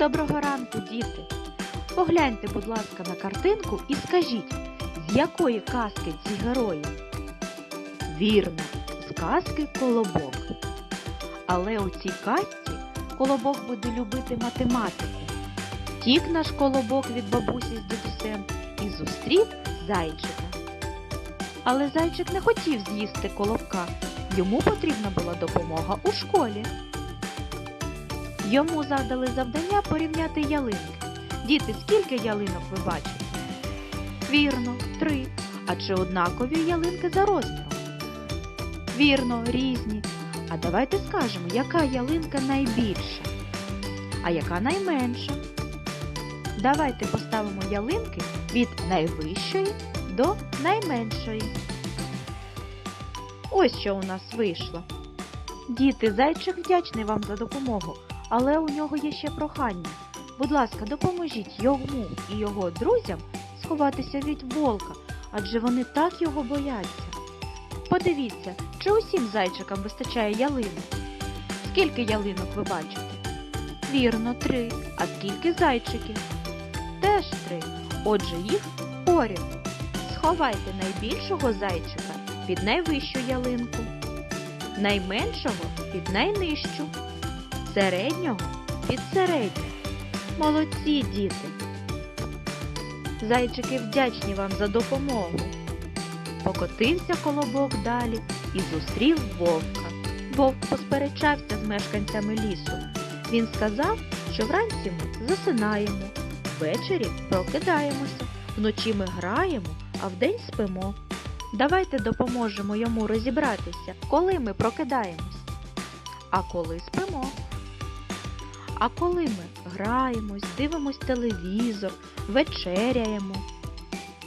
Доброго ранку, діти! Погляньте, будь ласка, на картинку і скажіть, з якої казки ці герої? Вірно, з казки Колобок. Але у цій казці Колобок буде любити математику. Тік наш колобок від бабусі з дідусем і зустрів зайчика. Але зайчик не хотів з'їсти колобка. Йому потрібна була допомога у школі. Йому задали завдання порівняти ялинки. Діти, скільки ялинок ви бачите? Вірно, три. А чи однакові ялинки за розміром? Вірно, різні. А давайте скажемо, яка ялинка найбільша, а яка найменша. Давайте поставимо ялинки від найвищої до найменшої. Ось що у нас вийшло. Діти, зайчик вдячний вам за допомогу, але у нього є ще прохання. Будь ласка, допоможіть йому і його друзям сховатися від волка, адже вони так його бояться. Подивіться, чи усім зайчикам вистачає ялинок? Скільки ялинок ви бачите? Вірно, три. А скільки зайчиків? Теж три. Отже, їх поряд. Сховайте найбільшого зайчика під найвищу ялинку, найменшого під найнижчу, середнього під середню. Молодці, діти! Зайчики вдячні вам за допомогу. Покотився колобок далі і зустрів вовка. Вовк посперечався з мешканцями лісу. Він сказав, що вранці ми засинаємо, ввечері прокидаємося, вночі ми граємо, а вдень спимо. Давайте допоможемо йому розібратися, коли ми прокидаємось, а коли спимо. А коли ми граємось, дивимось телевізор, вечеряємо.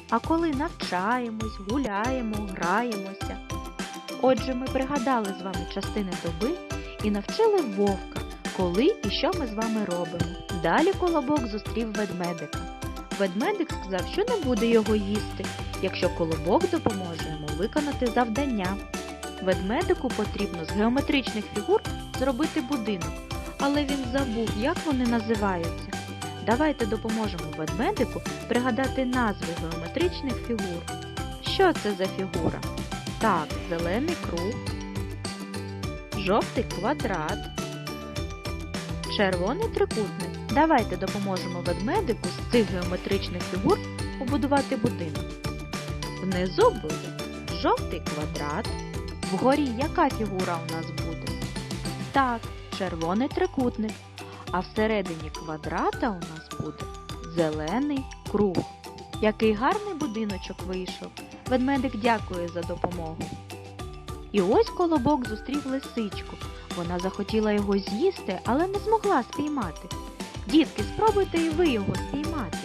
А коли навчаємось, гуляємо, граємося. Отже, ми пригадали з вами частини доби і навчили вовка, коли і що ми з вами робимо. Далі колобок зустрів ведмедика. Ведмедик сказав, що не буде його їсти, якщо колобок допоможе йому виконати завдання. Ведмедику потрібно з геометричних фігур зробити будинок, але він забув, як вони називаються. Давайте допоможемо ведмедику пригадати назви геометричних фігур. Що це за фігура? Так, зелений круг, жовтий квадрат, червоний трикутник. Давайте допоможемо ведмедику з цих геометричних фігур побудувати будинок. Внизу буде жовтий квадрат. Вгорі яка фігура у нас буде? Так, червоний трикутник. А всередині квадрата у нас буде зелений круг. Який гарний будиночок вийшов. Ведмедик дякує за допомогу. І ось колобок зустрів лисичку. Вона захотіла його з'їсти, але не змогла спіймати. Дітки, спробуйте і ви його спіймати.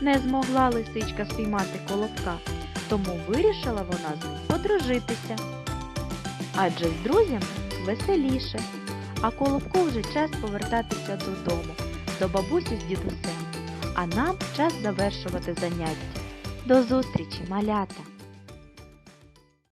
Не змогла лисичка спіймати колобка, тому вирішила вона з ним подружитися. Адже з друзями веселіше, а колобку вже час повертатися додому, до бабусі з дідусем. А нам час завершувати заняття. До зустрічі, малята!